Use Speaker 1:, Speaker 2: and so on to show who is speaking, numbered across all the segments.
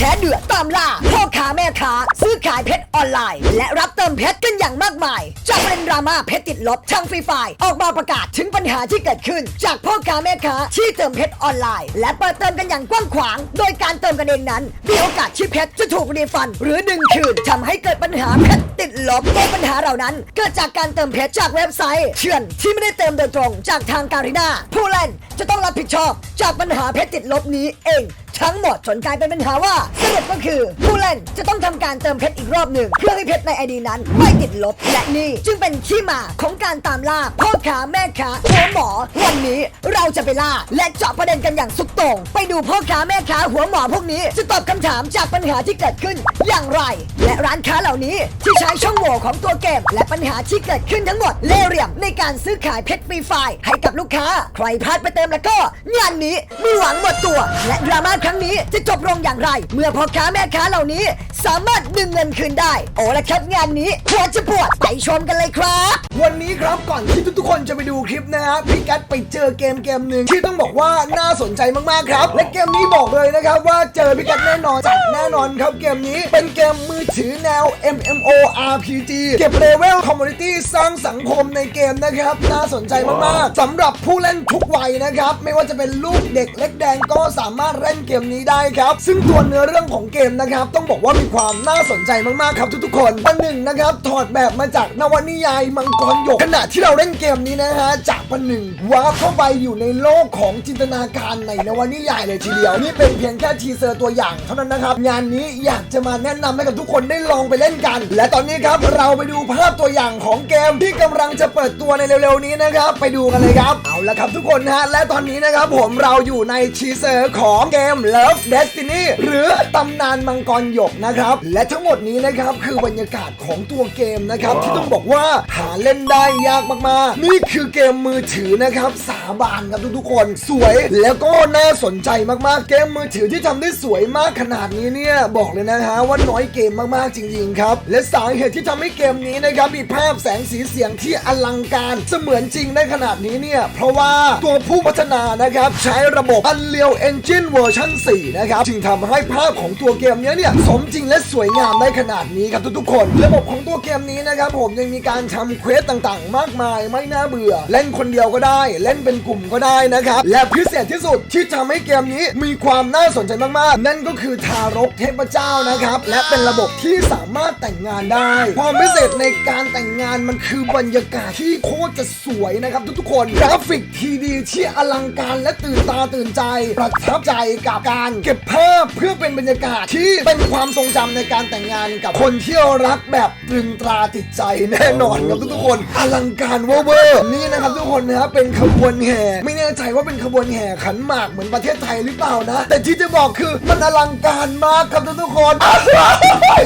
Speaker 1: ชร์เดือดตามล่าพ่อค้าแม่ค้า ซื้อขายเพชรออนไลน์ และรับเติมเพชรกันอย่างมากมายจากประเด็นดราม่าเพชรติดลบทางฟรีไฟล์ออกมาประกาศถึงปัญหาที่เกิดขึ้น จากพ่อค้าแม่ค้าที่เติมเพชรออนไลน์ และเปิดเติมกันอย่างกว้างขวาง โดยการเติมกันเองนั้นมีโอกาสที่เพชรจะถูกรีฟัน หรือดึงคืนทำให้เกิดปัญหาเพชรติดลบโดยปัญหาเหล่านั้น เกิดจากการเติมเพชรจากเว็บไซต์เถื่อนที่ไม่ได้เติมโดยตรงจากทางการีนาผู้เล่นจะต้องรับผิดชอบจากปัญหาเพชรติดลบนี้เองทั้งหมดจนกลายเป็นปัญหาว่าสรุปก็คือ ผู้เล่นจะต้องทำการเติมเพชรอีกรอบหนึ่งเพื่อให้เพชรในไอดีนั้น ไม่ติดลบและนี่จึงเป็นที่มาของการตามล่าพ่อค้าแม่ค้าหัวหมอ วันนี้เราจะไปล่า และเจาะประเด็นกันอย่างสุดโต่งไปดูพ่อค้าแม่ค้าหัวหมอพวกนี้ จะตอบคำถามจากปัญหาที่เกิดขึ้นอย่างไร และร้านค้าเหล่านี้ที่ใช้ช่องโหว่ของตัวเกม และปัญหาที่เกิดขึ้นทั้งหมดเล่เหลี่ยมในการซื้อขายเพชรฟรีไฟล์ให้กับลูกค้า ใครพลาดไปเติมแล้วก็งานนี้มีหวังหมดตัว และดราม่าครั้งนี้จะจบลงอย่างไร เมื่อพ่อค้าแม่ค้าเหล่านี้ สามารถดึงเงินคืนได้ โอ้ละครับงานนี้หัวจะปวดไปชมกันเลยครับ
Speaker 2: วันนี้ครับก่อนที่ทุกๆคนจะไปดูคลิปนะฮะพี่กัดไปเจอเกมเกมหนึ่งที่ต้องบอกว่าน่าสนใจมากๆครับ และเกมนี้บอกเลยนะครับว่าเจอพี่กัดแน่นอนจัดแน่นอนครับเกมนี้เป็นเกมมือถือแนว MMO RPG เก็บเลเวลคอมมูนิตี้สร้างสังคมในเกมนะครับ น่าสนใจมากๆสำหรับผู้เล่นทุกวัยนะครับ ไม่ว่าจะเป็นลูกเด็กเล็กแดงก็สามารถเล่นเกมนี้ได้ครับ ซึ่งตัวเนื้อเรื่องของเกมนะครับ ต้องบอกว่ามีความน่าสนใจมากๆครับทุกๆคนอันหนึ่งนะครับ ถอดแบบมาจากนวนิยายมังกรหยกขณะที่เราเล่นเกมนี้นะฮะจากประหนึ่งว้าร์ปเข้าไปอยู่ในโลกของจินตนาการในนวนิยายเลยทีเดียว นี่เป็นเพียงแค่ทีเซอร์ตัวอย่างเท่านั้นนะครับ งานนี้อยากจะมาแนะนำให้กับทุกคนได้ลองไปเล่นกัน และตอนนี้ครับเราไปดูภาพตัวอย่างของเกมที่กำลังจะเปิดตัวในเร็วๆนี้นะครับ ไปดูกันเลยครับเอาละครับทุกคนฮะและตอนนี้นะครับผมเราอยู่ในทีเซอร์ของเกม Love Destiny หรือตำนานมังกรหยกนะครับ และทั้งหมดนี้นะครับคือบรรยากาศของตัวเกมนะครับ ที่ต้องบอกว่าหาเล่นได้ยากมากๆ นี่คือเกมมือถือนะครับสาบานครับทุกๆคนสวยแล้วก็น่าสนใจมากๆ เกมมือถือที่ทำได้สวยมากขนาดนี้เนี่ยบอกเลยนะฮะว่าน้อยเกมมากๆจริงๆครับ และสาเหตุที่ทำให้เกมนี้นะครับมีภาพแสงสีเสียงที่อลังการเสมือนจริงได้ขนาดนี้เนี่ยเพราะว่าตัวผู้พัฒนานะครับใช้ระบบ Unreal Engine เวอร์ชัน4 นะครับ จึงทำให้ภาพของตัวเกมเนี้ยเนี่ยสมจริงและสวยงามได้ขนาดนี้ครับทุกๆคน ระบบของตัวเกมนี้นะครับผมยังมีการทำเควสต่างๆ มากมาย ไม่น่าเบื่อ เล่นคนเดียวก็ได้ เล่นเป็นกลุ่มก็ได้นะครับ และพิเศษที่สุดที่ทำให้เกมนี้มีความน่าสนใจมากๆ นั่นก็คือทารกเทพเจ้านะครับ และเป็นระบบที่สามารถแต่งงานได้ ความพิเศษในการแต่งงานมันคือบรรยากาศที่โคตรจะสวยนะครับทุกๆคนกราฟิกทีดีที่อลังการและตื่นตาตื่นใจ ประทับใจกับการเก็บภาพเพื่อเป็นบรรยากาศที่เป็นความทรงจำในการแต่งงานกับคนที่เรารักแบบตรึงตราติดใจแน่นอนครับทุกๆคนอลังการเวอร์ๆนี่นะครับทุกคนนะครับเป็นขบวนแห่ ไม่แน่ใจว่าเป็นขบวนแห่ขันหมากเหมือนประเทศไทยหรือเปล่านะ แต่ที่จะบอกคือมันอลังการมากครับทุกๆคน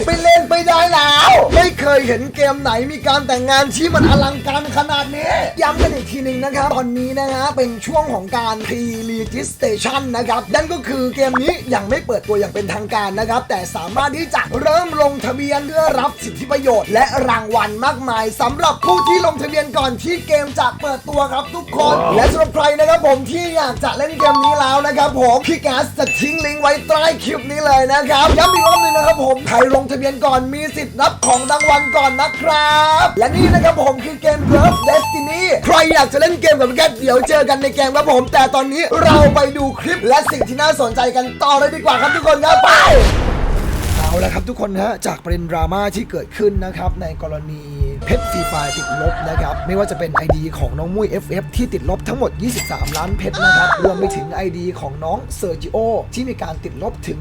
Speaker 2: ไปเล่นไปได้แล้ว ไม่เคยเห็นเกมไหนมีการแต่งงานที่มันอลังการขนาดนี้ ย้ำกันอีกทีหนึ่งนะครับ ตอนนี้นะฮะเป็นช่วงของการ pre-registration นะครับนั่นก็คือเกมนี้ยังไม่เปิดตัวอย่างเป็นทางการนะครับ แต่สามารถที่จะเริ่มลงทะเบียนเพื่อรับสิทธิประโยชน์และรางวัลมากมายสำหรับผู้ที่ลงทะเบียนก่อนที่เกมจะเปิดตัวครับทุกคน และสำหรับใครนะครับผมที่อยากจะเล่นเกมนี้แล้วนะครับผมพี่แกสจะทิ้งลิงก์ไว้ใต้คลิปนี้เลยนะครับย้ำอีกรอบหนึงนะครับผมใครลงทะเบียนก่อนมีสิทธิ์รับของรางวัลก่อนนะครับ และนี่นะครับผมคือเกม Love Destiny ใครอยากจะเล่นเกมกับพี่แกสเดี๋ยวเจอกันในเกมครับผม แต่ตอนนี้เราไปดูคลิปและสิ่งที่น่าสนใจกันต่อเลยดีกว่าครับทุกคนครับไปเอาละครับทุกคนฮะจากประเด็นดราม่าที่เกิดขึ้นนะครับในกรณี เพชรฟรีไฟติดลบนะครับ ไม่ว่าจะเป็น ID ของน้องมุ้ย FF ที่ติดลบทั้งหมด 23 ล้านเพชรนะครับ รวมไปถึง ID ของน้องเซอร์จิโอที่มีการติดลบถึง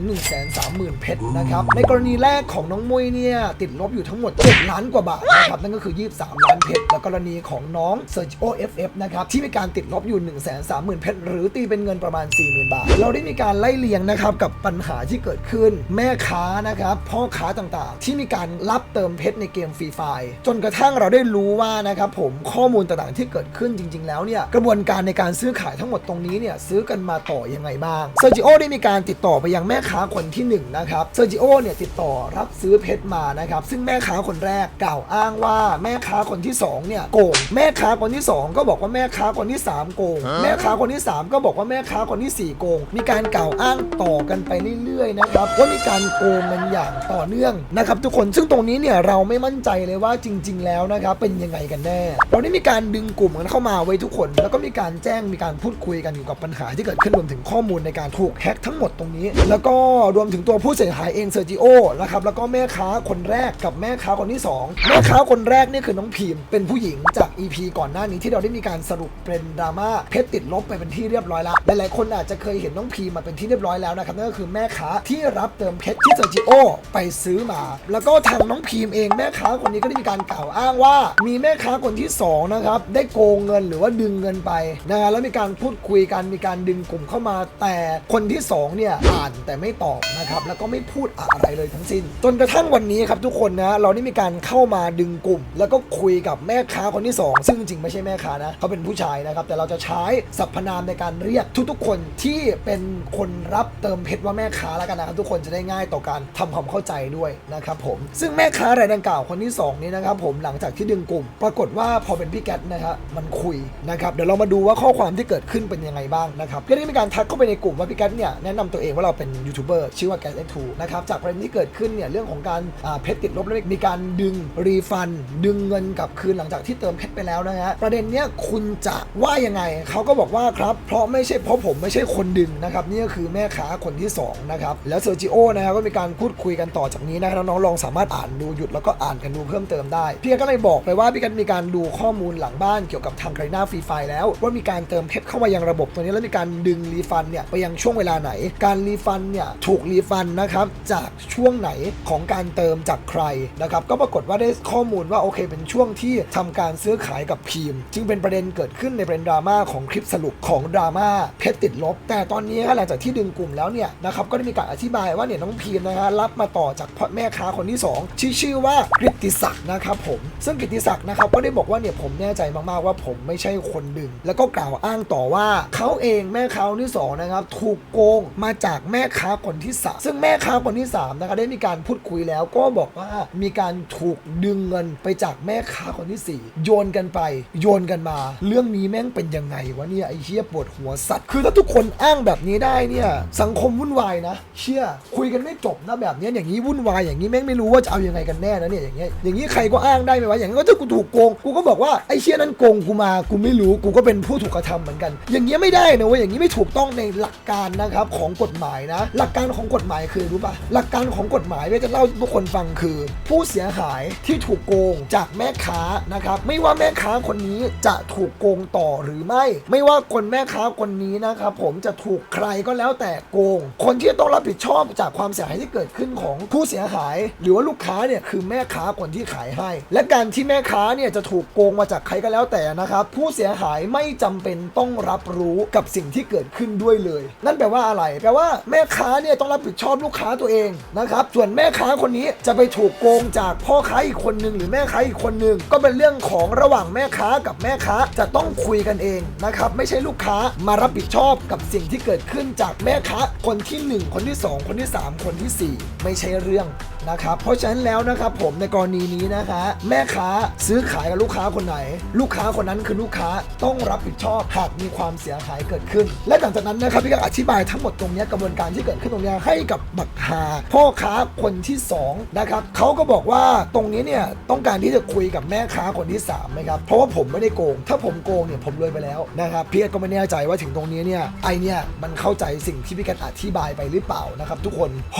Speaker 2: 130,000 เพชรนะครับ ในกรณีแรกของน้องมุ้ยเนี่ยติดลบอยู่ทั้งหมด 7 ล้านกว่าบาทนะครับ นั่นก็คือ 23 ล้านเพชร และกรณีของน้องเซอร์จิโอ FF นะครับที่มีการติดลบอยู่ 130,000 เพชร หรือตีเป็นเงินประมาณ 40,000 บาท เราได้มีการไล่เลียงนะครับกับปัญหาที่เกิดขึ้น แม่ค้านะครับพ่อค้าต่างๆ ที่มีการรับเติมเพชรในเกมฟรีไฟจนกระระทั่งเราได้รู้ว่านะครับผมข้อมูลต่างๆที่เกิดขึ้นจริง ๆ แล้วเนี่ยกระบวนการในการซื้อขายทั้งหมดตรงนี้เนี่ยซื้อกันมาต่อยังไงบ้างเซอร์จิโอได้มีการติดต่อไปยังแม่ค้าคนที่หนึ่งนะครับเซอร์จิโอเนี่ยติดต่อรับซื้อเพชรมานะครับซึ่งแม่ค้าคนแรกกล่าวอ้างว่าแม่ค้าคนที่สองเนี่ยโกงแม่ค้าคนที่สองก็บอกว่าแม่ค้าคนที่สามโกง แม่ค้าคนที่สามก็บอกว่าแม่ค้าคนที่สี่โกง มีการกล่าวอ้างต่อกันไปเรื่อยๆนะครับว่ามีการโกงกันอย่างต่อเนื่องนะครับทุกคนซึ่งตรงนี้เนี่ยเราไม่มั่นใจเลยว่าจริง ๆแล้วนะครับเป็นยังไงกันแน่ เราได้มีการดึงกลุ่มกันเข้ามาไว้ทุกคน แล้วก็มีการแจ้งมีการพูดคุยกันเกี่ยวกับปัญหาที่เกิดขึ้นรวมถึงข้อมูลในการถูกแฮ็กทั้งหมดตรงนี้ แล้วก็รวมถึงตัวผู้เสียหายเองเซอร์จิโอนะครับแล้วก็แม่ค้าคนแรกกับแม่ค้าคนที่สองแม่ค้าคนแรกนี่คือน้องพิมเป็นผู้หญิงจาก EP ก่อนหน้านี้ที่เราได้มีการสรุปเป็นดราม่าเพชรติดลบไปเป็นที่เรียบร้อยแล้วหลายๆคนอาจจะเคยเห็นน้องพิมมาเป็นที่เรียบร้อยแล้วนะครับนั่นก็คือแม่ค้าที่รับเติมเพชรที่เซอร์จิโอไปซื้อมา แล้วก็ทางน้องพิมเองแม่ค้าคนนี้ก็ได้มีการกล่าวอ้างว่ามีแม่ค้าคนที่สองนะครับได้โกงเงินหรือว่าดึงเงินไปนะฮะแล้วมีการพูดคุยกันมีการดึงกลุ่มเข้ามา แต่คนที่สองเนี่ยอ่านแต่ไม่ตอบนะครับแล้วก็ไม่พูดอะไรเลยทั้งสิ้น จนกระทั่งวันนี้ครับทุกคนนะเราได้มีการเข้ามาดึงกลุ่ม แล้วก็คุยกับแม่ค้าคนที่สองซึ่งจริงไม่ใช่แม่ค้านะเขาเป็นผู้ชายนะครับแต่เราจะใช้สรรพนามในการเรียกทุกๆ คนที่เป็นคนรับเติมเพชรว่าแม่ค้าแล้วกันนะครับทุกคนจะได้ง่ายต่อการทำความเข้าใจด้วยนะครับผมซึ่งแม่ค้ารายดังกล่าวคนที่สองนี้นะครับผมหลังจากที่ดึงกลุ่ม ปรากฏว่าพอเป็นพี่แก๊ตนะครับมันคุยนะครับเดี๋ยวเรามาดูว่าข้อความที่เกิดขึ้นเป็นยังไงบ้างนะครับก็ได้มีการทักเข้าไปในกลุ่มว่าพี่แก๊ตเนี่ยแนะนำตัวเองว่าเราเป็นยูทูบเบอร์ชื่อว่าแก๊ตเอ็กทูนะครับจากประเด็นที่เกิดขึ้นเนี่ยเรื่องของการเพชรติดลบแล้วมีการดึงรีฟัน ดึงเงินกลับคืนหลังจากที่เติมเพชรไปแล้วนะฮะประเด็นเนี้ยคุณจะว่ายังไงเขาก็บอกว่าครับเพราะไม่ใช่เพราะผมไม่ใช่คนดึงนะครับนี่ก็คือแม่ค้าคนที่สองนะครับแล้วเซอร์จิโอนะครับก็มีการพูดคุยกันต่อจากนี้นะครับน้องๆลองสามารถอ่านดูหยุดแล้วก็อ่านกันดูเพิ่มเติมได้พี่ก็เลยบอกไปว่าพี่กันมีการดูข้อมูลหลังบ้านเกี่ยวกับทางไกรนาฟรีไฟแล้ว ว่ามีการเติมเพชรเข้ามายังระบบตัวนี้แล้วมีการดึงรีฟันเนี่ยไปยังช่วงเวลาไหน การรีฟันเนี่ยถูกรีฟันนะครับจากช่วงไหนของการเติมจากใครนะครับก็ปรากฏว่าได้ข้อมูลว่าโอเค เป็นช่วงที่ทำการซื้อขายกับพีม จึงเป็นประเด็นเกิดขึ้นในประเด็นดราม่าของคลิปสรุปของดราม่าเพชรติดลบ แต่ตอนนี้หลังจากที่ดึงกลุ่มแล้วเนี่ยนะครับก็ได้มีการอธิบายว่าเนี่ยน้องพีมนะฮะรับมาต่อจากพ่อแม่ค้าคนที่สองที่ชื่อว่ากฤติศักดิ์นะครับผมซึ่งกฤติศักดิ์นะครับก็ได้บอกว่าเนี่ยผมแน่ใจมากๆว่าผมไม่ใช่คนดึงแล้วก็กล่าวอ้างต่อว่าเขาเองแม่ค้าคนที่สองนะครับถูกโกงมาจากแม่ค้าคนที่สามซึ่งแม่ค้าคนที่สามนะครับได้มีการพูดคุยแล้วก็บอกว่ามีการถูกดึงเงินไปจากแม่ค้าคนที่สี่โยนกันไป โยนกันมา เรื่องนี้แม่งเป็นยังไงวะเนี่ยไอ้เชี่ยปวดหัวสัตว์ คือถ้าทุกคนอ้างแบบนี้ได้เนี่ยสังคมวุ่นวายนะเชี่ยคุยกันไม่จบนะแบบนี้อย่างนี้วุ่นวายอย่างนี้แม่งไม่รู้ว่าจะเอายังไงกันแน่นะเนี่ยอย่างเงี้ยอย่างนี้ใครก็อ้างได้ไหมวะอย่างนี้ก็ถ้ากูถูกโกงกูก็บอกว่าไอ้เชี่ยนั้นโกงกูมากูไม่รู้กูก็เป็นผู้ถูกกระทำเหมือนกัน อย่างเงี้ยไม่ได้นะเว้ยอย่างนี้ไม่ถูกต้องในหลักการนะครับของกฎหมายนะ หลักการของกฎหมายคือรู้ปะหลักการของกฎหมายเว้ยจะเล่าให้ทุกคนฟังคือ ผู้เสียหายที่ถูกโกงจากแม่ค้านะครับไม่ว่าแม่ค้าคนนี้จะถูกโกงต่อหรือไม่ ไม่ว่าคนแม่ค้าคนนี้นะครับผมจะถูกใครก็แล้วแต่โกง คนที่ต้องรับผิดชอบจากความเสียหายที่เกิดขึ้นของผู้เสียหาย หรือว่าลูกค้าเนี่ยคือแม่ค้าคนที่ขายให้และการที่แม่ค้าเนี่ยจะถูกโกงมาจากใครก็แล้วแต่นะครับ ผู้เสียหายไม่จำเป็นต้องรับรู้กับสิ่งที่เกิดขึ้นด้วยเลย นั่นแปลว่าอะไรแปลว่าแม่ค้าเนี่ยต้องรับผิดชอบลูกค้าตัวเองนะครับส่วนแม่ค้าคนนี้จะไปถูกโกงจากพ่อค้าอีกคนหนึ่งหรือแม่ค้าอีกคนหนึ่งก็เป็นเรื่องของระหว่างแม่ค้ากับแม่ค้าจะต้องคุยกันเองนะครับไม่ใช่ลูกค้ามารับผิดชอบกับสิ่งที่เกิดขึ้นจากแม่ค้าคนที่หนึ่งคนที่สองคนที่สามคนที่สี่ไม่ใช่เรื่องนะครับเพราะฉะนั้นแล้วนะครับผมในกรณีนี้นะคะแม่ค้าซื้อขายกับลูกค้าคนไหน ลูกค้าคนนั้นคือลูกค้าต้องรับผิดชอบหากมีความเสียหายเกิดขึ้น และหลังจากนั้นนะครับพี่ก็อธิบายทั้งหมดตรงนี้กระบวนการที่เกิดขึ้นตรงนี้ให้กับบักฮาพ่อค้าคนที่สองนะครับเขาก็บอกว่าตรงนี้เนี่ยต้องการที่จะคุยกับแม่ค้าคนที่สามไหมครับเพราะว่าผมไม่ได้โกง ถ้าผมโกงเนี่ยผมรวยไปแล้วนะครับพี่ก็ไม่แน่ใจว่าถึงตรงนี้เนี่ยไอเนี่ยมันเข้าใจสิ่งที่พี่กันอธิบายไปหรือเปล่านะครับทุกคนโห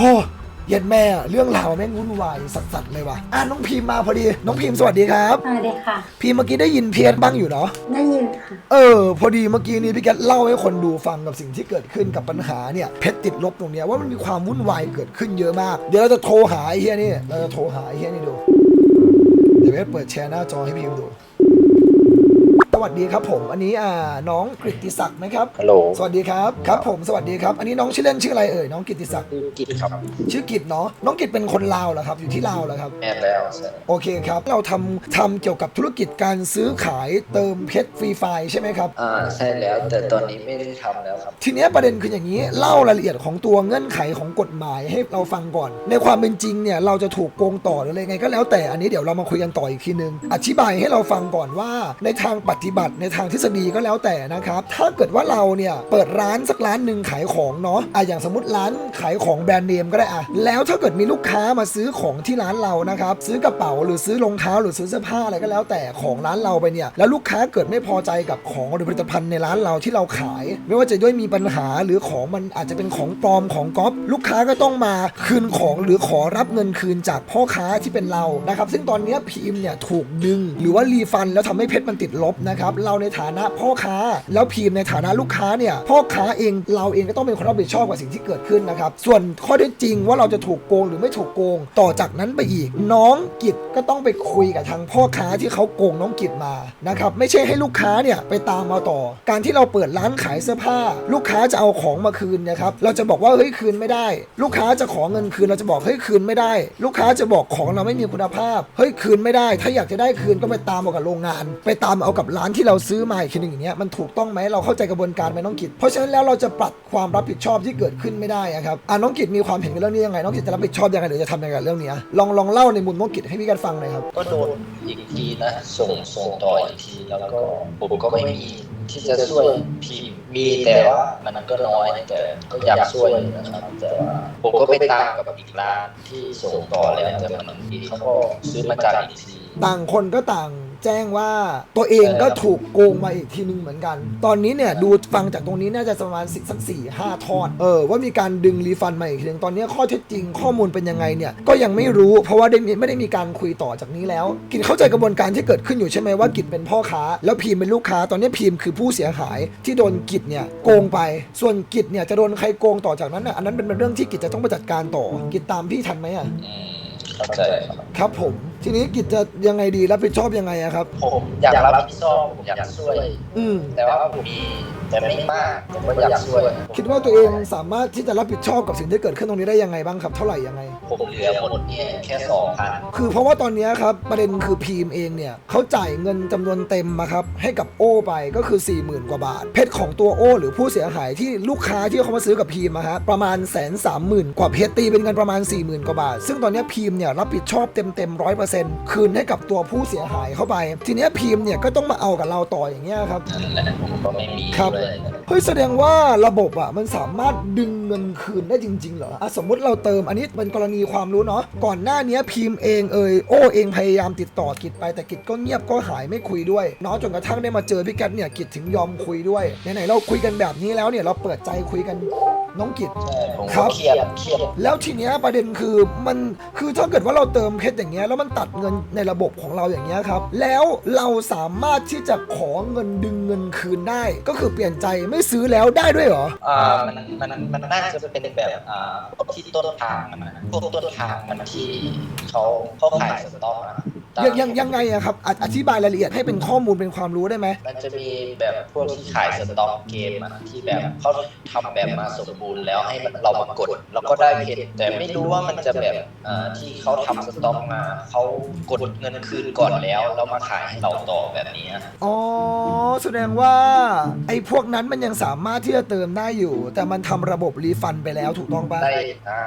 Speaker 2: เย็นแม่อะเรื่องราวแม่งวุ่นวายสัสๆเลยว่ะอะน้องพิมพ์มาพอดี น้องพิมพ์สวัสดีครับ
Speaker 3: สวัสดีค่ะ
Speaker 2: พิมพ์เมื่อกี้ได้ยินเพียรบ้างอยู่เนาะ
Speaker 3: ได้ยินค่ะ
Speaker 2: เออ พอดีเมื่อกี้นี้พี่แกเล่าให้คนดูฟังกับสิ่งที่เกิดขึ้นกับปัญหาเนี่ยเพชรติดลบตรงเนี้ยว่ามันมีความวุ่นวายเกิดขึ้นเยอะมาก เดี๋ยวเราจะโทรหาไอ้เฮียนี่เราจะโทรหาไอ้เฮียนี่ดู เดี๋ยวไปเปิดแชร์หน้าจอให้พิมพ์ดูสวัส ดีครับผม อันนี้อ่าน้องกฤติศักดิ์ไหมครับ
Speaker 3: ฮัลโหล
Speaker 2: สวัสดีครับ ครับผม สวัสดีครับ อันนี้น้องชื่อเล่นชื่ออะไรเอ่ย น้องกฤติศักดิ์
Speaker 3: ชื่อกิจครับ
Speaker 2: ชื่อกิจเนาะ น้องกิจเป็นคนลาวเหรอครับ อยู่ที่ลาวเหรอครับ
Speaker 3: แม่นแล้วใช่
Speaker 2: โอเคครับ เราทำทำเกี่ยวกับธุรกิจการซื้อขายเติมเพชรฟรีไฟล์ใช่ไหมครับ
Speaker 3: อ่าใช่แล้ว แต่ตอนนี้ไม่ได้ทำแล้วครับ
Speaker 2: ทีเนี้ยประเด็นคืออย่างนี้เล่ารายละเอียดของตัวเงื่อนไขของกฎหมายให้เราฟังก่อน ในความเป็นจริงเนี่ยเราจะถูกโกงต่อหรืออะไรไงก็แล้วแต่อันนี้เดี๋ยวเรามาคุยกันต่ออีกทีนึง อธิบายให้เราฟังก่อนว่าในทางปฏิบัติในทางทฤษฎีก็แล้วแต่นะครับ ถ้าเกิดว่าเราเนี่ยเปิดร้านสักร้านหนึ่งขายของเนาะอะอย่างสมมติร้านขายของแบรนด์เนมก็ได้อะแล้วถ้าเกิดมีลูกค้ามาซื้อของที่ร้านเรานะครับซื้อกระเป๋าหรือซื้อรองเท้าหรือซื้อเสื้อผ้าอะไรก็แล้วแต่ของร้านเราไปเนี่ยแล้วลูกค้าเกิดไม่พอใจกับของหรือผลิตภัณฑ์ในร้านเราที่เราขาย ไม่ว่าจะด้วยมีปัญหาหรือของมันอาจจะเป็นของปลอมของก๊อปลูกค้าก็ต้องมาคืนของหรือขอรับเงินคืนจากพ่อค้าที่เป็นเรานะครับ ซึ่งตอนนี้พีมเนี่ยถูกดึง หรือว่ารีฟันแล้วทำให้เพชรมันติดลบนะครับเราในฐานะพ่อค้า แล้วพีมในฐานะลูกค้าเนี่ยพ่อค้าเองเราเองก็ต้องเป็นคนรับผิดชอบกับสิ่งที่เกิดขึ้นนะครับ ส่วนข้อเท็จจริงว่าเราจะถูกโกงหรือไม่ถูกโกง ต่อจากนั้นไปอีก น้องกิจก็ต้องไปคุยกับทางพ่อค้าที่เขาโกงน้องกิจมานะครับไม่ใช่ให้ลูกค้าเนี่ยไปตามมาต่อ การที่เราเปิดร้านขายเสื้อผ้า ลูกค้าจะเอาของมาคืนนะครับเราจะบอกว่าเฮ้ยคืนไม่ได้ ลูกค้าจะขอเงินคืนเราจะบอกเฮ้ยคืนไม่ได้ ลูกค้าจะบอกของเราไม่มีคุณภาพเฮ้ยคืนไม่ได้ ถ้าอยากจะได้คืนก็ไปตามเอากับโรงงาน ไปตามเอากับร้านที่เราซื้อมาอีกทีหนึงอย่างเงี้ยมันถูกต้องไหมเราเข้าใจกระบวนการไหมน้องกิจเพราะฉะนั้นแล้วเราจะปัดความรับผิดชอบที่เกิดขึ้นไม่ได้อะครับอะน้องกิจมีความเห็นกับเรื่องนี้ยังไงน้องกิจจะรับผิดชอบยังไงหรือจะทำยังไงกับเรื่องเนี้ยลองลองเล่าในมุมน้องกิจให้พี่กันฟังหน่อยครับ
Speaker 3: ก็โดนอีกทีนะส่งส่งต่ออีกทีแล้วก็ผมก็ไม่มีที่จะช่วยพิมพ์มีแต่ว่ามันก็น้อยแต่ก็อยากช่วยนะครับแต่ว่าผมก็ไปตามกับอีกร้านที่ส่งต่อแล้วแต่มันอีกเขาก็ซื้อมาจากอีกที
Speaker 2: ต่างคนก็ต่าง แจ้งว่าตัวเองก็ถูกโกงมาอีกทีนึงเหมือนกัน ตอนนี้เนี่ยดูฟังจากตรงนี้น่าจะประมาณสิสักสี่ห้าทอดเออว่ามีการดึงรีฟันมาอีกทีนึงตอนนี้ข้อเท็จจริงข้อมูลเป็นยังไงเนี่ยก็ยังไม่รู้เพราะว่าได้มีไม่ได้มีการคุยต่อจากนี้แล้ว กินเข้าใจกระบวนการที่เกิดขึ้นอยู่ใช่ไหมว่ากิจเป็นพ่อค้า แล้วพีมเป็นลูกค้า ตอนนี้พีมคือผู้เสียหายที่โดนกิจเนี่ยโกงไป ส่วนกิจเนี่ยจะโดนใครโกงต่อจากนั้นน่ะอันนั้นเป็นเรื่องที่กิจจะต้องไปจัดการต่อ กิจตามพี่ทันไหมอะ
Speaker 3: อืมเข้า ใจครับ
Speaker 2: ครับผม ทีนี้กิจจะยังไงดีรับผิดชอบยังไงอะครับ
Speaker 3: ผมอยากรับผิดชอบผมอยากช่วย
Speaker 2: อืม
Speaker 3: แต่ว่าผมมี แต่ไม่มากผมก็อยากช่วย
Speaker 2: คิดว่าตัวเองสามารถที่จะรับผิดชอบกับสิ่งที่เกิดขึ้นตรงนี้ได้ยังไงบ้างครับ เท่าไหร่ยังไง
Speaker 3: ผมเหลือหมดเนี่ยแค่สองพัน
Speaker 2: คือเพราะว่าตอนนี้ครับประเด็นคือพีมเองเนี่ยเขาจ่ายเงินจำนวนเต็มมาครับให้กับโอไปก็คือ 40,000 กว่าบาท เพชรของตัวโอ หรือผู้เสียหายที่ลูกค้าที่เขามาซื้อกับพีมอะฮะประมาณแสนสามหมื่นกว่าเพชรตีเป็นเงินประมาณ 40,000 กว่าบาท ซึ่งตอนนี้พีมเนี่ยรับผิดชอบเต็มเต็มร้อยเปอร์เซ็นต์คืนให้กับตัวผู้เสียหายเข้าไป ทีเนี้ยพีมเนี่ยก็ต้องมาเอากับเราต่ออย่างเงี้ยครับ
Speaker 3: นั่นแหละผมก็ไม่มี
Speaker 2: ครับ
Speaker 3: เลย
Speaker 2: เฮ้ยแสดงว่าระบบอะมันสามารถดึงเงินคืนได้จริง ๆ เหรออะสมมติเราเติมอันนี้เป็นกรณีความรู้เนาะก่อนหน้านี้พิมพ์เองเอยโอ้เองพยายามติดต่อกิจไปแต่กิจก็เงียบก็หายไม่คุยด้วยเนาะจนกระทั่งได้มาเจอพี่แก๊ตเนี่ยกิจถึงยอมคุยด้วยไหนๆเราคุยกันแบบนี้แล้วเนี่ยเราเปิดใจคุยกัน น้องกิจ
Speaker 3: ใช่ผม
Speaker 2: ครั
Speaker 3: ก็
Speaker 2: บ
Speaker 3: เครียดเครียด
Speaker 2: แล้วทีเนี้ยประเด็นคือมันคือถ้าเกิดว่าเราเติมเพชรอย่างเงี้ยแล้วมันตัดเงินในระบบของเราอย่างเงี้ยครับ แล้วเราสามารถที่จะขอเงินดึงเงินคืนได้ ก็คือเปลี่ยนใจไม่ซื้อแล้วได้ด้วยเหรอ
Speaker 3: อ่ามันมันมันน่าจะเป็นแบบอ่าพวกที่ต้นทางมันนะพวกต้นทางมันที่เขาเขาขายสต็อกอะ
Speaker 2: ยังยังยังไงอะครับออธิบายรายละเอียดให้เป็นข้อมูลเป็นความรู้ได้ไหม
Speaker 3: มันจะมีแบบพวกที่ขายสต็อกเกมอะที่แบบเขาทำแบบมาสมบูรณ์แล้วให้มันเรามากด แล้วก็ได้เพชรแต่ไม่รู้ว่ามันจะแบบอ่าที่เขาทำสต็อกมาเขากดเงินคืนก่อนแล้วแล้วมาขายให้เราต่อแบบนี้อะ
Speaker 2: อ๋อแสดงว่าไอ้พวกนั้นมันยังสามารถที่จะเติมได้อยู่ แต่มันทำระบบรีฟันไปแล้วถูกต้องปะ
Speaker 3: ได้อ่า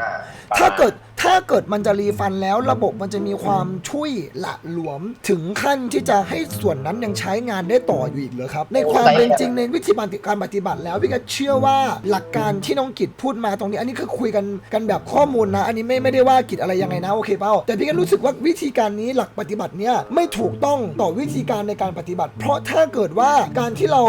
Speaker 2: ถ้าเกิด ถ้าเกิดมันจะรีฟันแล้วระบบมันจะมีความช่วยละหลวมถึงขั้นที่จะให้ส่วนนั้นยังใช้งานได้ต่ออยู่อีกเหรอครับ ในความเป็นจริงในวิธีการปฏิบัติแล้วพี่ก็เชื่อว่าหลักการที่น้องกิจพูดมาตรงนี้ อันนี้คือคุยกันกันแบบข้อมูลนะ อันนี้ไม่ไม่ได้ว่ากิจอะไรยังไงนะโอเคเปล่าแต่พี่ก็รู้สึกว่าวิธีการนี้หลักปฏิบัติเนี้ยไม่ถูกต้องต่อวิธีการในการปฏิบัติ เพราะถ้าเกิดว่าการที่เรา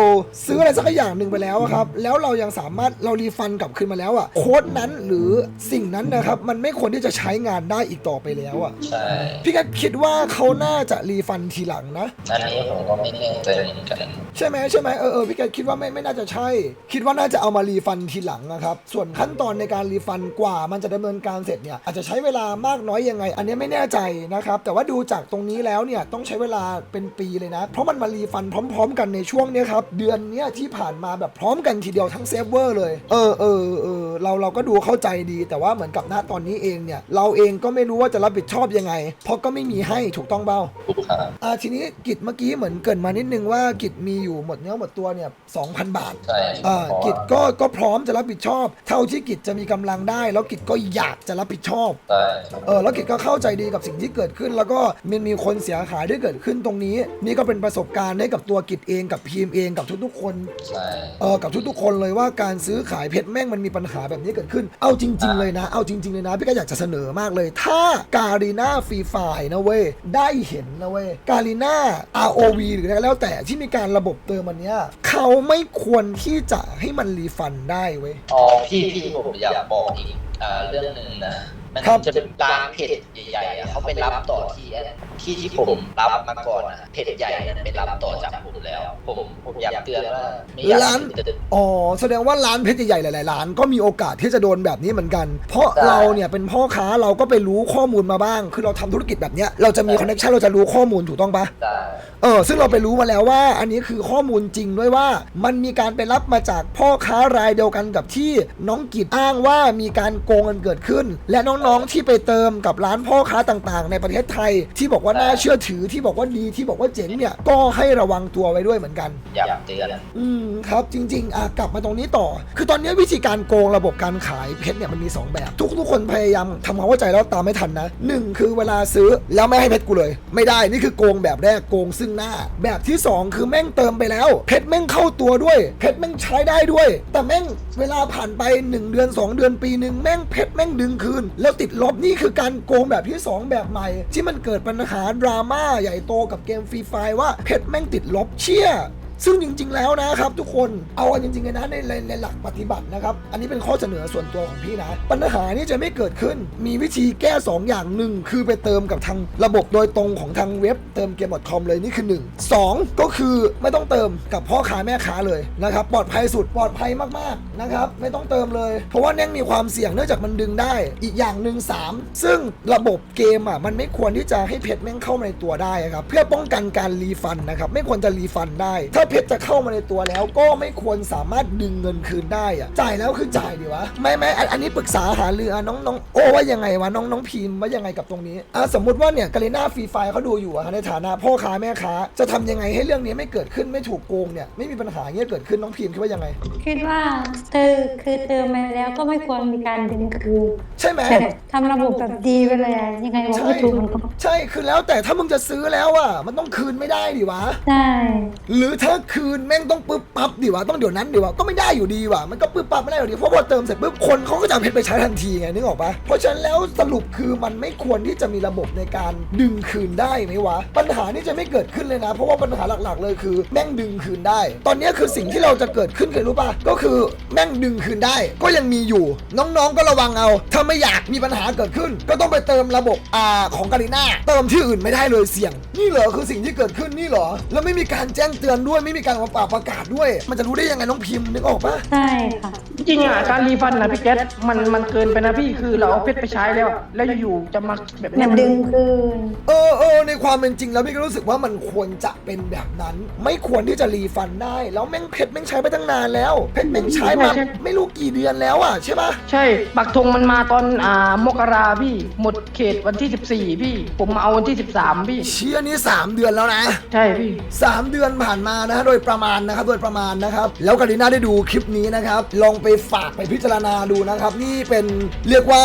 Speaker 2: ซื้ออะไรสักอย่างหนึ่งไปแล้วครับแล้วเรายังสามารถเรารีฟันกลับคืนมาแล้วอะโค้ดนั้นหรือสิ่งนั้นนะครับมันไม่ควรที่จะใช้งานได้อีกต่อไปแล้วอะ
Speaker 3: ใช่
Speaker 2: พี่ก็คิดว่าเขาน่าจะรีฟันทีหลังนะ
Speaker 3: อันนี้ผมก็ไม่แน่ใจเหมือนกัน
Speaker 2: ใช่ไหมใช่ไหมเออเออพี่แกคิดว่าไม่ไม่น่าจะใช่ คิดว่าน่าจะเอามารีฟันทีหลังนะครับส่วนขั้นตอนในการรีฟันกว่า มันจะดำเนินการเสร็จเนี่ยอาจจะใช้เวลามากน้อยยังไง อันนี้ไม่แน่ใจนะครับแต่ว่าดูจากตรงนี้แล้วเนี่ยต้องใช้เวลาเป็นปีเลยนะ เพราะมันมารีฟันพร้อม ๆ กันในช่วงเนี้ยครับเดือนเนี้ยที่ผ่านมาแบบพร้อมกันทีเดียวทั้งเซิร์ฟเวอร์เลย เออเออเออเราเราก็ดูเข้าใจดี แต่ว่าเหมือนกับณตอนนี้เองเนี่ยเราเองก็ไม่รู้ว่าจะรับผิดชอบยังไง เพราะก็ไม่มีให้ถูกต้องเปล่า
Speaker 3: ถูกครับ
Speaker 2: อ่าทีนี้กิจเมื่อกี้เหมือนเกรินมานิดนึงว่ากิจมีอยู่หมดเนื้อหมดตัวเนี่ย2,000บาท
Speaker 3: ใช่
Speaker 2: อ่า
Speaker 3: เพราะ
Speaker 2: กิจก็ก็พร้อมจะรับผิดชอบ เท่าที่กิจจะมีกำลังได้ แล้วกิจก็อยากจะรับผิดชอบ
Speaker 3: ใช่ครับ
Speaker 2: เออแล้วกิจก็เข้าใจดีกับสิ่งที่เกิดขึ้น แล้วก็มันมีคนเสียหายที่เกิดขึ้นตรงนี้ นี่ก็เป็นประสบการณ์ให้กับตัวกิจเองกับพีมเองกับทุกๆคน
Speaker 3: ใช่
Speaker 2: เออกับทุกๆคนเลยว่าการซื้อขายเพชรแม่งมันมีปัญหาแบบนี้เกิดขึ้น เอาจริง ๆเลยนะ เอาจริง ๆเลยนะพี่ก็อยากจะเสนอมากเลย ถ้าการีนาฟรีไฟนะเว้ย ได้เห็นนะเว้ยการีนา ROV หรืออะไรแล้วแต่ที่มีการระบบเติมอันเนี้ยเขาไม่ควรที่จะให้มันรีฟันได้เว้ย
Speaker 3: อ๋อพี่พี่ผมอยากบอกอีกอ่าเรื่องหนึ่งนะ มัน
Speaker 2: ครับ
Speaker 3: จะเป็นร้านเพจใหญ่ๆอะเขาไปรับต่อที่ที่ที่ผมรับมาก่อนนะเพจใหญ่นั้นไปรับต่อจากผมแล้ว ผมผมอยากเตือนว่าไม่อยาก
Speaker 2: ร้าน
Speaker 3: ให้เตือน
Speaker 2: อ๋อแสดงว่าร้านเพชรใหญ่ๆหลายๆร้านก็มีโอกาสที่จะโดนแบบนี้เหมือนกัน เพราะ
Speaker 3: ใช่
Speaker 2: เราเนี่ยเป็นพ่อค้าเราก็ไปรู้ข้อมูลมาบ้าง คือเราทำธุรกิจแบบเนี้ยเราจะมีคอนเนคชั่นเราจะรู้ข้อมูลถูกต้องปะ
Speaker 3: ได้
Speaker 2: เออซึ่งเราไปรู้มาแล้วว่า อันนี้คือข้อมูลจริงด้วยว่า มันมีการไปรับมาจากพ่อค้ารายเดียวกันกับที่น้องกิจอ้างว่ามีการโกงกันเกิดขึ้น และน้องๆที่ไปเติมกับร้านพ่อค้าต่างๆ ในประเทศไทย ที่บอกว่าน่าเชื่อถือที่บอกว่าดีที่บอกว่าเจ๋งเนี่ยก็ให้ระวังตัวไว้ด้วยเหมือนกัน
Speaker 3: อยากเตือน
Speaker 2: อืมครับจริงๆอะกลับมาตรงนี้ต่อ คือตอนนี้วิธีการโกงระบบการขายเพชรเนี่ยมันมี 2 แบบ ทุกทุกคนพยายามทำความเข้าใจแล้วตามไม่ทันนะหนึ่งคือเวลาซื้อแล้วไม่ให้เพชรกูเลย ไม่ได้นี่คือโกงแบบแรกโกงซึ่งหน้า แบบที่ 2 คือแม่งเติมไปแล้ว เพชรแม่งเข้าตัวด้วยเพชรแม่งใช้ได้ด้วย แต่แม่งเวลาผ่านไป 1 เดือน 2 เดือนปีหนึ่งแม่งเพชรแม่งดึงคืนแล้วติดลบนี่คือการโกงแบบที่ 2 แบบใหม่ ที่มันเกิดปัญหาดราม่าใหญ่โตกับเกมฟรีไฟว่าเพชรแม่งติดลบเชี่ย ซึ่งจริง ๆ แล้วนะครับทุกคนเอากันจริงๆเลยนะในในในหลักปฏิบัตินะครับ อันนี้เป็นข้อเสนอส่วนตัวของพี่นะ ปัญหานี้จะไม่เกิดขึ้นมีวิธีแก้ 2 อย่างหนึ่งคือไปเติมกับทางระบบโดยตรงของทางเว็บเติมเกม .com เลยนี่คือ 1 2 ก็คือไม่ต้องเติมกับพ่อค้าแม่ค้าเลยนะครับปลอดภัยสุดปลอดภัยมากๆนะครับไม่ต้องเติมเลย เพราะว่าแน่งมีความเสี่ยงเนื่องจากมันดึงได้ อีกอย่างหนึ่ง3 ซึ่งระบบเกมอะมันไม่ควรที่จะให้เพชรแม่งเข้ามาในตัวได้ครับเพื่อป้องกันการรีฟันนะครับไม่ควรจะรีฟันได้ถ้าเพชรจะเข้ามาในตัวแล้ว ก็ไม่ควรสามารถดึงเงินคืนได้อะจ่ายแล้วคือจ่ายดีวะไม่ไม่อันนี้ปรึกษาหารืออะน้องน้องโอ้ว่ายังไงวะน้องน้องพีมว่ายังไงกับตรงนี้อะสมมติว่าเนี่ยกาเลน่าฟรีไฟเขาดูอยู่อะในฐานะพ่อค้าแม่ค้า จะทำยังไงให้เรื่องนี้ไม่เกิดขึ้นไม่ถูกโกงเนี่ยไม่มีปัญหาเงี้ยเกิดขึ้นน้องพีมคิดว่ายังไง
Speaker 4: คิดว่าเธอคือเติมไปแล้วก็ไม่ควรมีการดึงคืน
Speaker 2: ใช่ไหม
Speaker 4: แบบทำระบบแบบดีไปเลยอะยังไงบอกไม่ถูกมันก็
Speaker 2: ใช่คือแล้วแต่ถ้ามึงจะซื้อแล้วอะมันต้องคืนไม่ได้ดิวะ
Speaker 4: ใช่
Speaker 2: หรือถ้าคืนแม่งต้องปึ๊บปั๊บดิวะต้องเดี๋ยวนั้นดิวะก็ไม่ได้อยู่ดีวะมันก็ปึ๊บปั๊บไม่ได้อยู่ดีเพราะพอเติมเสร็จปุ๊บคนเขาก็จะเอาเพชรไปใช้ทันทีไงนึกออกปะเพราะฉะนั้นแล้วสรุปคือมันไม่ควรที่จะมีระบบในการดึงคืนได้ไหมวะ ปัญหานี่จะไม่เกิดขึ้นเลยนะ เพราะว่าปัญหาหลักๆ เลยคือ แม่งดึงคืนได้ ตอนนี้คือสิ่งที่เราจะเกิดขึ้นคือรู้ปะก็คือแม่งดึงคืนได้ ก็ยังมีอยู่ น้องๆก็ระวังเอาถ้าไม่อยากมีปัญหาเกิดขึ้น ก็ต้องไปเติมระบบอ่าของกาลิน่าเติมที่อื่นไม่ได้เลยเสี่ยง นี่เหรอคือสิ่งที่เกิดขึ้นนี่เหรอ แล้วไม่มีการแจ้งเตือนด้วยไม่มีการมาประกาศด้วย มันจะรู้ได้ยังไงน้องพิมพ์นึกออกปะ
Speaker 4: ใช่ค่ะ
Speaker 5: จริงๆอะการรีฟันนะพี่แก๊สมันมันเกินไปนะพี่คือเราเอาเพชรไปใช้แล้ว แล้วอยู่ๆจะมาแบบ
Speaker 4: แบ
Speaker 5: เนี้ย
Speaker 4: บ
Speaker 5: มัน
Speaker 4: ดึงคืน
Speaker 2: เออเออในความเป็นจริงแล้วพี่ก็รู้สึกว่ามันควรจะเป็นแบบนั้น ไม่ควรที่จะรีฟันได้ แล้วแม่งเพชรแม่งใช้ไปตั้งนานแล้ว เพชรแม่งใช้มาไม่รู้กี่เดือนแล้วอะใช่ปะ
Speaker 5: ใช่ปักธงมันมาตอนอ่ามกราพี่ หมดเขตวันที่ 14 พี่ ผมมาเอาวันที่ 13 พี่
Speaker 2: เชี่ยนี่3เดือนแล้วนะ
Speaker 5: ใช่พี่
Speaker 2: 3 เดือนผ่านมานะฮะโดยประมาณนะครับโดยประมาณนะครับ แล้วการิน่าได้ดูคลิปนี้นะครับ ลองไปฝากไปพิจารณาดูนะครับ นี่เป็นเรียกว่า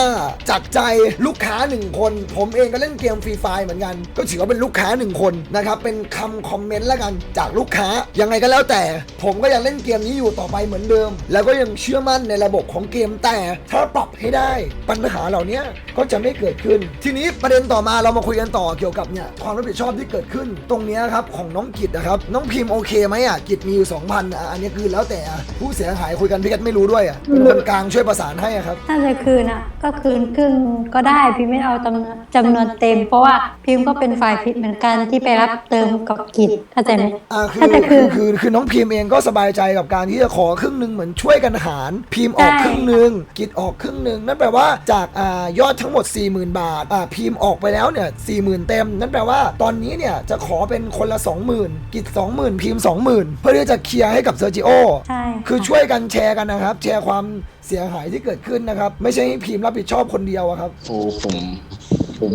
Speaker 2: จากใจลูกค้าหนึ่งคน ผมเองก็เล่นเกมฟรีไฟเหมือนกัน ก็ถือว่าเป็นลูกค้าหนึ่งคนนะครับ เป็นคำคอมเมนต์แล้วกันจากลูกค้ายังไงก็แล้วแต่ ผมก็ยังเล่นเกมนี้อยู่ต่อไปเหมือนเดิม แล้วก็ยังเชื่อมั่นในระบบของเกมแต่ถ้าปรับให้ได้ปัญหาเหล่านี้ก็จะไม่เกิดขึ้น ทีนี้ประเด็นต่อมาเรามาคุยกันต่อเกี่ยวกับเนี่ยความรับผิดชอบที่เกิดขึ้น ตรงเนี้ยครับของน้องกิจนะครับน้องพิมพ์โอเคไหมอะกิจมีอยู่2,000อะอันนี้คือแล้วแต่ผู้เสียหายคุยกันพี่แคทไม่รู้ด้วยอะเป็นคนกลางช่วยประสานให้อะครับ
Speaker 4: ถ้าจะคืนอะก็คืนครึ่งก็ได้พิมไม่เอาจำนวนจำนวนเต็ม เพราะว่าพิมก็เป็นฝ่ายผิดเหมือนกันที่ไปรับเติมกับกิจเข้าใจไหม
Speaker 2: อ่าคือ
Speaker 4: ถ้าจะ
Speaker 2: คื
Speaker 4: คื
Speaker 2: อนคือคือน้องพิมพ์เองก็สบายใจกับการที่จะขอครึ่งหนึ่งเหมือนช่วยกันหาร พิมพ์ออก
Speaker 4: ใช่
Speaker 2: ครึ่งหนึ่งกิจออกครึ่งหนึ่งนั่นแปลว่าจากอ่ายอดทั้งหมด 40,000 บาทอ่าพิมพ์ออกไปแล้วเนี่ย40,000 เต็ม นั่นแปลว่าตอนนี้เนี่ยจะขอเป็นคนละ 20,000 กิจ 20,000 พิมพ์ 20,000 เพื่อที่จะเคลียร์ให้กับเซอร์จิโอ
Speaker 4: ใช่
Speaker 2: คือช่วยกันแชร์กันนะครับ แชร์ความเสียหายที่เกิดขึ้นนะครับ ไม่ใช่ให้พิมพ์รับผิดชอบคนเดียวอะครับ
Speaker 6: โอ้ผมผม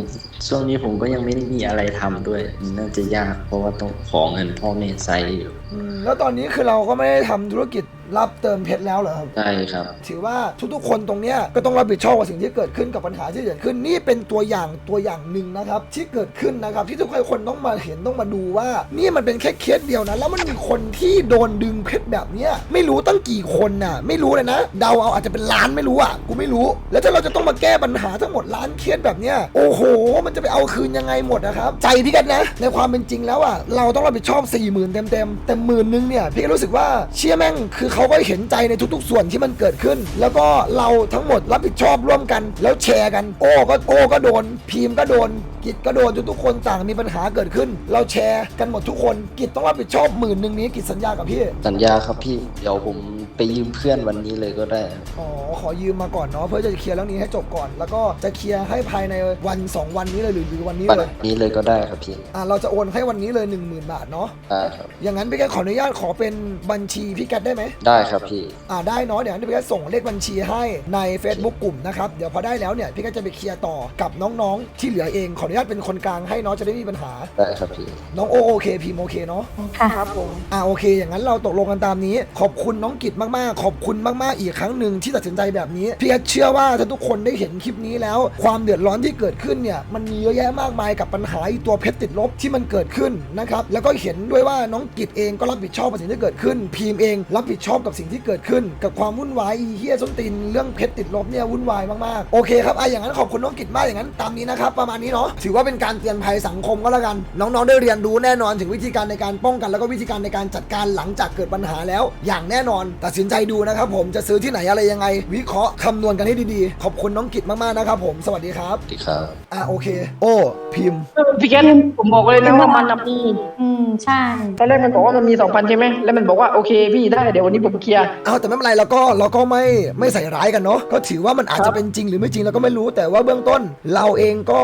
Speaker 6: ช่วงนี้ผมก็ยังไม่ได้มีอะไรทำด้วยมันน่าจะยากเพราะว่าต้องขอเงินพ่อแม่ใช้อยู่
Speaker 2: อืมแล้วตอนนี้คือเราก็ไม่ได้ทำธุรกิจ รับเติมเพชรแล้วเหรอครับ
Speaker 6: ใช่ครับ
Speaker 2: ถือว่าทุกๆ คนตรงเนี้ยก็ต้องรับผิดชอบกับสิ่งที่เกิดขึ้นกับปัญหาที่เกิดขึ้นนี่เป็นตัวอย่างตัวอย่างหนึ่งนะครับ ที่เกิดขึ้นนะครับ ที่ทุกคนต้องมาเห็นต้องมาดูว่า นี่มันเป็นแค่เคสเดียวนะ แล้วมันมีคนที่โดนดึงเพชรแบบเนี้ยไม่รู้ตั้งกี่คนน่ะ ไม่รู้เลยนะ เดาเอาอาจจะเป็นล้านไม่รู้อะกูไม่รู้ แล้วถ้าเราจะต้องมาแก้ปัญหาทั้งหมดล้านเคสแบบเนี้ยโอ้โห มันจะไปเอาคืนยังไงหมดนะครับใจพี่กันนะในความเป็นจริงแล้วอะเราต้องรับผิดชอบ4ี่หมื่นเต็มๆแต่หมื่นนึงเนี่ยพี่ก็รู้สึกว่าเชี่ยแม่งคือเขาก็เห็นใจในทุกๆ ส่วนที่มันเกิดขึ้น แล้วก็เราทั้งหมดรับผิดชอบร่วมกัน แล้วแชร์กัน โอ้ก็โอ้ก็โดน พีมก็โดน กิจก็โดนทุกๆคนต่างมีปัญหาเกิดขึ้น เราแชร์กันหมดทุกคน กิจต้องรับผิดชอบหมื่นหนึ่งนี้กิจสัญญากับพี่
Speaker 6: สัญญาครับพี่ เดี๋ยวผม ไปยืมเพื่อนวันนี้เลยก็ได้
Speaker 2: อ๋อขอยืมมาก่อนเนาะเพื่อจะเคลียร์เรื่องนี้ให้จบก่อน แล้วก็จะเคลียร์ให้ภายในวัน 2 วันนี้เลยหรือหรือวันนี้
Speaker 6: วัน
Speaker 2: เลย
Speaker 6: นี้เลยก็ได้ครับพี่
Speaker 2: อ่าเราจะโอนให้วันนี้เลย 1 0,000 บาทเนาะ
Speaker 6: ได้ครับ
Speaker 2: อย่างนั้นพี่แกขออนุญาตขอเป็นบัญชีพี่แกได้ไหม
Speaker 6: ได้ครับพี่
Speaker 2: อ่าได้เนาะเดี๋ยวนั้นพี่แกส่งเลขบัญชีให้ใน Facebook กลุ่มนะครับเดี๋ยวพอได้แล้วเนี่ยพี่แกจะไปเคลียร์ต่อกับน้องๆ ที่เหลือเองขออนุญาตเป็นคนกลางให้เนาะจะได้ไม่มีปัญหา
Speaker 6: ได้ครับพี่
Speaker 2: น้องโอโอเคพิมพ์โอเคเนาะ
Speaker 4: ค่ะ
Speaker 5: ครับผม
Speaker 2: อ่าโอเค อย่างนั้นเราตกลงกันตามนี้ ขอบคุณน้องกิจมากๆ ขอบคุณมากๆ อีกครั้งหนึ่งที่ตัดสินใจแบบนี้พี่แอดเชื่อว่าถ้าทุกคนได้เห็นคลิปนี้แล้ว ความเดือดร้อนที่เกิดขึ้นเนี่ยมันมีเยอะแยะมากมายกับปัญหาตัวเพชรติดลบที่มันเกิดขึ้นนะครับแล้วก็เห็นด้วยว่าน้องกิจเองก็รับผิดชอบกับสิ่งที่เกิดขึ้น พีมเองรับผิดชอบกับสิ่งที่เกิดขึ้น กับความวุ่นวายอีเฮียส้นตีนเรื่องเพชรติดลบเนี่ยวุ่นวายมากๆโอเคครับไออย่างนั้นขอบคุณน้องกิจมากอย่างนั้นตามนี้นะครับประมาณนี้เนาะถือว่าเป็นการเตือนภัยสังคมก็แล้วกัน น้องๆได้เรียนรู้แน่นอนถึงวิธีการในการป้องกัน แล้วก็วิธีการในการจัดการหลังจากเกิดปัญหาแล้ว อย่างแน่นอนตัดสินใจดูนะครับผมจะซื้อที่ไหนอะไรยังไง วิเคราะห์คำนวณกันให้ดีๆ ขอบคุณน้องกิจมากๆนะครับผมสวัสดีครับ
Speaker 6: สวัสดีครับ
Speaker 2: อะโอเค โอ้พิมพ์
Speaker 5: พี่แกนผมบอกเลยนะว่ามันนะมี
Speaker 4: อืม ใช่
Speaker 5: ตอนแรกมันบอกว่ามันมีสองพันใช่ไหมแล้วมันบอกว่าโอเคพี่ได้เดี๋ยววันนี้ผมเคลียร์
Speaker 2: เอาแต่ไม่เป็นไรเราก็เราก็ไม่ไม่ใส่ร้ายกันเนาะก็ถือว่ามันอาจ
Speaker 5: ครั
Speaker 2: จะ
Speaker 5: บ
Speaker 2: เป็นจริงหรือไม่จริงเราก็ไม่รู้แต่ว่าเบื้องต้น เราเองก็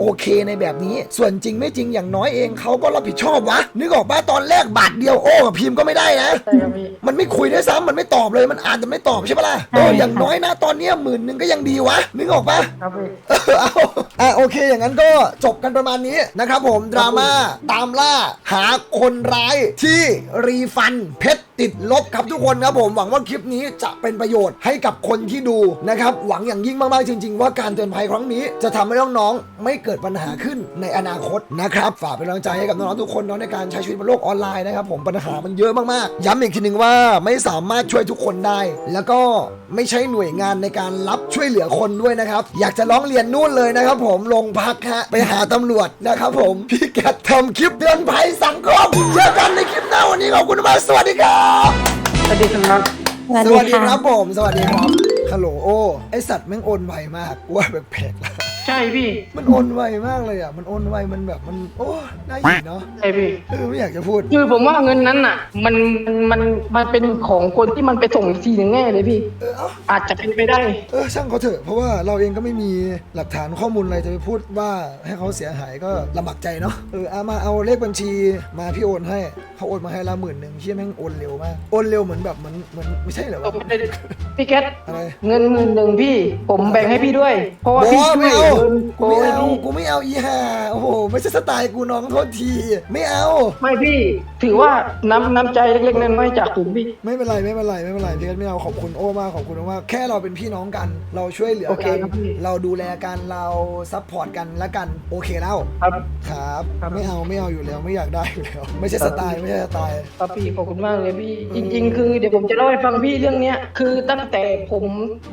Speaker 2: โอเคในแบบนี้ ส่วนจริงไม่จริงอย่างน้อยเองเขาก็รับผิดชอบวะนึกออกป่ะตอนแรกบาทเดียวโอ้กับพิมพ์ก็ไม่ได้นะ
Speaker 5: ใช่ครับพี่
Speaker 2: มันไม่คุยด้วยซ้ำมันไม่ตอบเลยมันอ่านแต่ไม่ตอบใช่ปะล่ะเอออย่างน้อยนะตอนเนี้ยหมื่นหนึ่งก็ยังดีวะนึกออกป่ะ
Speaker 5: ครับพี่
Speaker 2: เออเอาอะโอเคอย่างนั้นก็จบกันประมาณนี้นะครับผมดราม่าตามล่าหาคนร้ายที่รีฟันเพชรติดลบครับทุกคนครับผมหวังว่าคลิปนี้จะเป็นประโยชน์ให้กับคนที่ดูนะครับหวังอย่างยิ่งมากๆจริง ๆ ว่าการเตือนภัยครั้งนี้ จะทำให้น้องๆไม่เกิดปัญหาขึ้นในอนาคตนะครับฝากเป็นกำลังใจให้กับน้องๆทุกคนเนาะในการใช้ชีวิตบนโลกออนไลน์นะครับผมปัญหามันเยอะมากๆ ย้ำอีกทีหนึ่งว่าไม่สามารถช่วยทุกคนได้ แล้วก็ไม่ใช่หน่วยงานในการรับช่วยเหลือคนด้วยนะครับอยากจะร้องเรียนนู่นเลยนะครับ ผมลงพักฮะไปหาตำรวจนะครับ ผมพี่แกทำคลิปเตือนภัยสังคมเจอกันในคลิปหน้าวันนี้ขอบคุณมากสวัสดีครับ
Speaker 5: สวัสดีครับ
Speaker 4: สวัสดีค่ะ
Speaker 2: ครับผม สวัสดีครับฮัลโหลโอไอสัตว์แม่งโอนไวมากกูว่าแปลกๆแล้ว
Speaker 5: ใช่พี่
Speaker 2: มันโอนไวมากเลยอะ มันโอนไว มันแบบมันโอ้น่าหยิเนาะ
Speaker 5: ใช่พี่
Speaker 2: เออไม่อยากจะพูด
Speaker 5: คือผมว่าเงินนั้นอะมันมันมันมันเป็นของคนที่มันไปส่งอีกทีหนึ่งแน่เลยพี่
Speaker 2: เออเอ้า
Speaker 5: อาจจะเป็นไปได้
Speaker 2: เออช่างเขาเถอะ เพราะว่าเราเองก็ไม่มีหลักฐานข้อมูลอะไรจะไปพูดว่าให้เขาเสียหายก็ลำบากใจเนาะ เออเอามาเอาเลขบัญชีมาพี่โอนให้เขาโอนมาให้ละหมื่นหนึ่งที่แม่งโอนเร็วมาก โอนเร็วเหมือนแบบเหมือนเหมือนไม่ใช่เหรอวะ
Speaker 5: พี่แคท
Speaker 2: อะไร
Speaker 5: เงินหมื่นหนึ่งพี่ ผมแบ่งให้พี่ด้วย เพราะว่า
Speaker 2: โอ้
Speaker 5: พี่ช่
Speaker 2: ไม่
Speaker 5: วย
Speaker 2: เอา
Speaker 5: เงิน
Speaker 2: กูไม่เอา
Speaker 5: โอ้ย
Speaker 2: กูไม่เอาอีห่าโอ้โหไม่ใช่สไตล์กูน้องโทษที ไม่เอา
Speaker 5: ไม่พี่ ถือว่าน้ำน้ำใจเล็กๆน้อยๆจากผมพี่
Speaker 2: ไม่เป็นไรไม่เป็นไรไม่เป็นไรพี่เอ็ดไม่เอาขอบคุณโอ้มากขอบคุณมากๆแค่เราเป็นพี่น้องกัน เราช่วยเหลือ
Speaker 5: โอเค
Speaker 2: กัน
Speaker 5: ครับพี่
Speaker 2: เราดูแลกันเราซัพพอร์ตกันละกันโอเคแล้ว
Speaker 5: ครับ
Speaker 2: ครับ
Speaker 5: ครับ
Speaker 2: ไม่เอาไม่เอาอยู่แล้วไม่อยากได้อยู่แล้วไม่ใช่สไตล์ไม่ใช่สไตล์
Speaker 5: ครับพี่ขอบคุณมากเลยพี่ จริง ๆ คือเดี๋ยวผมจะเล่าให้ฟังพี่เรื่องเนี้ยคือตั้งแต่ผม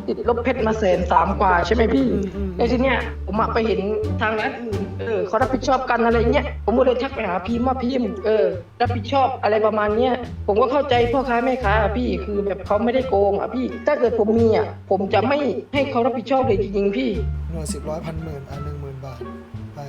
Speaker 5: ติดลบเพชรมาแสนสามกว่าใช่ไหมพี่
Speaker 2: อืมอืม
Speaker 5: ในทีเนี้ยผมอะไปเห็นทางร้านอื่นเออเขารับผิดชอบกันอะไรเงี้ยผมก็เลยทักไปหาพิมพ์ว่าพิมพ์เออรับผิดชอบอะไรประมาณเนี้ยผมก็เข้าใจพ่อค้าแม่ค้าอะพี่คือแบบเขาไม่ได้โกงอะพี่ ถ้าเกิดผมมีอะผมจะไม่ให้เขารับผิดชอบเลยจริงๆพี่
Speaker 2: หน่วยสิบร้อยพันหมื่นอะหนึ่งหมื่นบาท ไป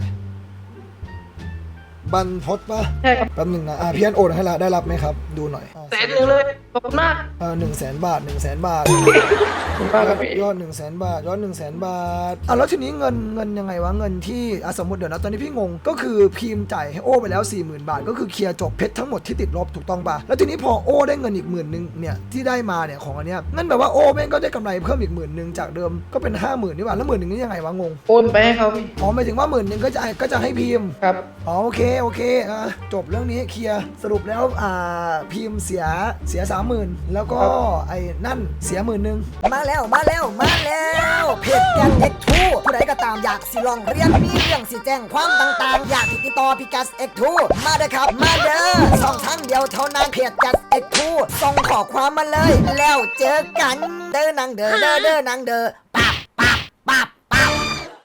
Speaker 2: บันทดปะ
Speaker 5: ใช่ครับ
Speaker 2: แป๊บหนึ่งนะ อะพี่อันโอนให้ละได้รับไหมครับ ดูหน่อย
Speaker 5: แสนหนึ่งเลย ขอบคุณมาก
Speaker 2: เออหนึ่งแสนบาทหนึ่งแสนบาท
Speaker 5: ขอบคุณมากครับพี่
Speaker 2: ยอดหนึ่งแสนบาท ยอดหนึ่งแสนบาทอะแล้วทีนี้เงินเงินยังไงวะเงินที่อะสมมติเดี๋ยวนะตอนนี้พี่งงก็คือพิมพ์จ่ายให้โอ้ไปแล้ว 4 0,000 บาท ก็คือเคลียร์จบเพชรทั้งหมดที่ติดลบถูกต้องปะแล้วทีนี้พอโอ้ได้เงินอีกหมื่นหนึ่งเนี่ยที่ได้มาเนี่ยของอันเนี้ยนั่นแปลว่าโอ้แม่งก็ได้กำไรเพิ่มอีกหมื่นหนึ่งจากเดิมก็เป็นห้าหมื่นนี่หว่าแล้วหมื่นหนึ่งนี่ยังไงวะงง
Speaker 5: โอนไปให้เขาพี่
Speaker 2: อ๋อหมายถึงว่าหมื่นหนึ่งก็จะก็จะให้พิมพ์
Speaker 5: ครับ
Speaker 2: อ๋อโอเคโอเคอะจบเรื่องนี้เคลียร์สรุปแล้วอ่าพิมพ์เสียเสียสามหมื่นแล้วก็ไอ้นั่นเสียหมื่นหนึ่ง
Speaker 1: มาแล้วมาแล้วมาแล้วเพจแกนเอ็กทูผู้ใดก็ตามอยากสิลองเรียนมีเรื่องสิแจ้งความต่างๆ อยากติดต่อพิกัสเอ็กทูมาเด้อครับมาเด้อสองทางเดียวเท่านั้นเพจแกนเอ็กทูส่งขอความมาเลย แล้วเจอกันเด้อนางเด้อเด้อเด้อนางเด้อเปล่า